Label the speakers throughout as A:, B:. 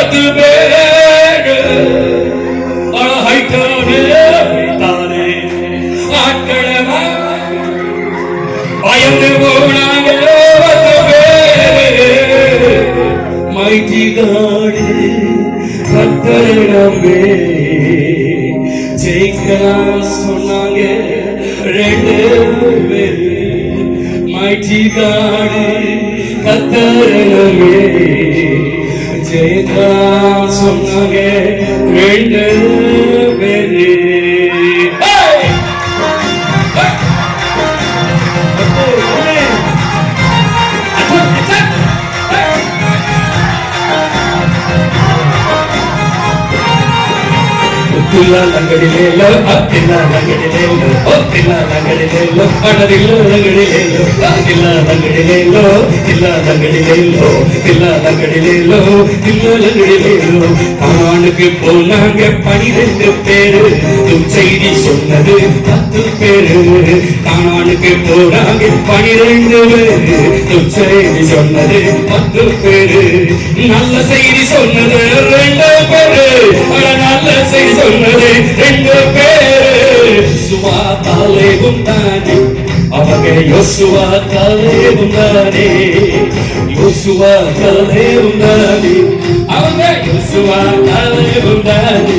A: பத்து ஜெயிக்கலாம் சொன்னாங்க ரெண்டு பேரு. மைட்டி காடு கத்தரிடமே ஜெயிக்கலாம் அப்பில்ல நங்கடிலேலோ அப்பில்ல நங்கடிலேலோ அப்பில்ல நங்கடிலேலோ அடரில்ல நங்கடிலேலோ அப்பில்ல நங்கடிலேலோ இல்ல நங்கடிலேலோ இல்ல நங்கடிலேலோ இல்ல நங்கடிலேலோ காணுக்கு போனாங்க பனிரெண்டு பேரு உன் செய்தி சொன்னது பத்து பேரு. காணானுக்கு போனாங்க பனிரெண்டு பேரு உன் செய்தி சொன்னது பத்து பேரு. நல்ல செய்தி சொன்னது ரெண்டு பேரு. நல்ல செய்தி சொன்னது ரெண்டு பேரு. சுவா தாலே குந்தானே. அவங்க யோசுவா தாலே குந்தானே. யோசுவா தாலே குந்தானே. அவங்க யோசுவா தாலே குந்தானே.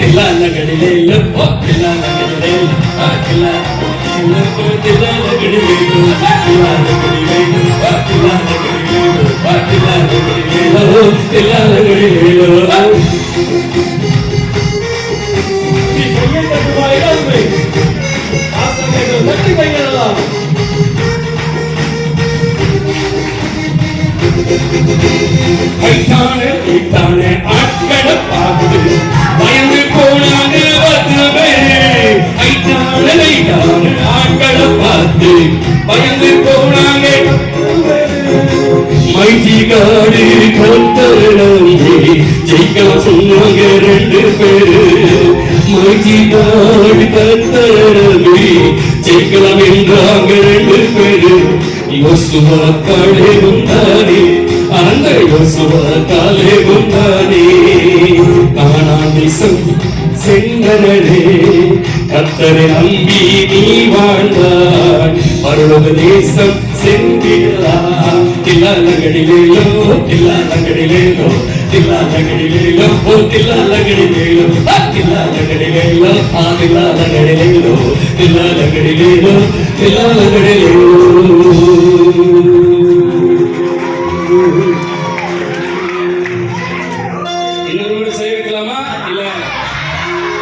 A: தில்லாலகளிலே ஓ தில்லாலகளிலே ஆ தில்லா தில்லாலகளிலே தில்லாலகளிலே ஆ தில்லாலகளிலே ஆ தில்லாலகளிலே தில்லாலகளிலே நீ ஐத்தானே ஆட்களை பார்த்து பயந்து போனாங்க பத்து பேரு ஆட்களை பார்த்து பயந்து போனாங்க மைட்டி காடு கொத்தரங்கே சொன்னாங்க ரெண்டு பேரு. ஜெயிக்கலாம் என்றாங்க ரெண்டு பேரு. யோசுவா அந்த யோசுவா காலே உண்டானே காணாமை செங்கனே கத்தரை நம்பி நீ வாழ்ந்தாய் பரலோக தேசம் சென்றிடா தில்லாலகடிலேலோ தில்லாலகடிலேலோ தில்லாலகடிலேலோ ஓ தில்லாலகடிலேலோ ஆ தில்லாலகடிலேலோ ஆ தில்லாலகடிலேலோ தில்லாலகடிலேலோ தில்லாலகடிலேலோ இன்னொரு செய்ய வைக்கலாமா இல்ல